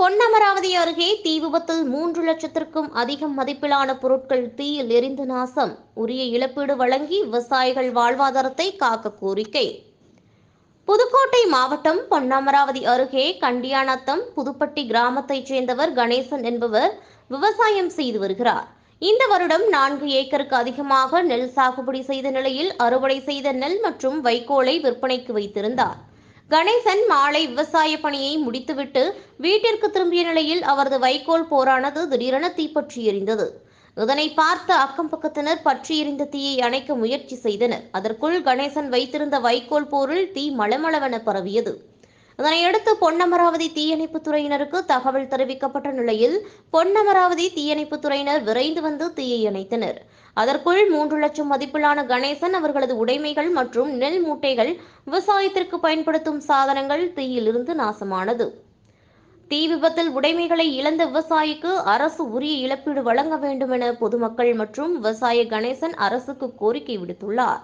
பொன்னமராவதி அருகே தீ விபத்தில் மூன்று லட்சத்திற்கும் அதிகம் மதிப்பிலான பொருட்கள் தீயில் எரிந்து நாசம். உரிய இழப்பீடு வழங்கி விவசாயிகள் வாழ்வாதாரத்தை காக்க கோரிக்கை. புதுக்கோட்டை மாவட்டம் பொன்னமராவதி அருகே கண்டியானத்தம் புதுப்பட்டி கிராமத்தைச் சேர்ந்தவர் கணேசன் என்பவர் விவசாயம் செய்து வருகிறார். இந்த வருடம் நான்கு ஏக்கருக்கு அதிகமாக நெல் சாகுபடி செய்த நிலையில் அறுவடை செய்த நெல் மற்றும் வைக்கோலை விற்பனைக்கு வைத்திருந்தார். கணேசன் மாலை விவசாய பணியை முடித்துவிட்டு வீட்டிற்கு திரும்பிய நிலையில் அவரது வைக்கோல் போரானது திடீரென தீப்பற்றி எரிந்தது. இதனை பார்த்த அக்கம் பக்கத்தினர் பற்றி எரிந்த தீயை அணைக்க முயற்சி செய்தனர். அதற்குள் கணேசன் வைத்திருந்த வைக்கோல் போரில் தீ மளமளவென பரவியது. இதனையடுத்து பொன்னமராவதி தீயணைப்புத் துறையினருக்கு தகவல் தெரிவிக்கப்பட்ட நிலையில் பொன்னமராவதி தீயணைப்புத் துறையினர் விரைந்து வந்து தீயை அணைத்தனர். அதற்குள் மூன்று லட்சம் மதிப்பிலான கணேசன் அவர்களது உடைமைகள் மற்றும் நெல் மூட்டைகள் விவசாயத்திற்கு பயன்படுத்தும் சாதனங்கள் தீயிலிருந்து நாசமானது. தீ விபத்தில் உடைமைகளை இழந்த விவசாயிக்கு அரசு உரிய இழப்பீடு வழங்க வேண்டும் என பொதுமக்கள் மற்றும் விவசாய கணேசன் அரசுக்கு கோரிக்கை விடுத்துள்ளார்.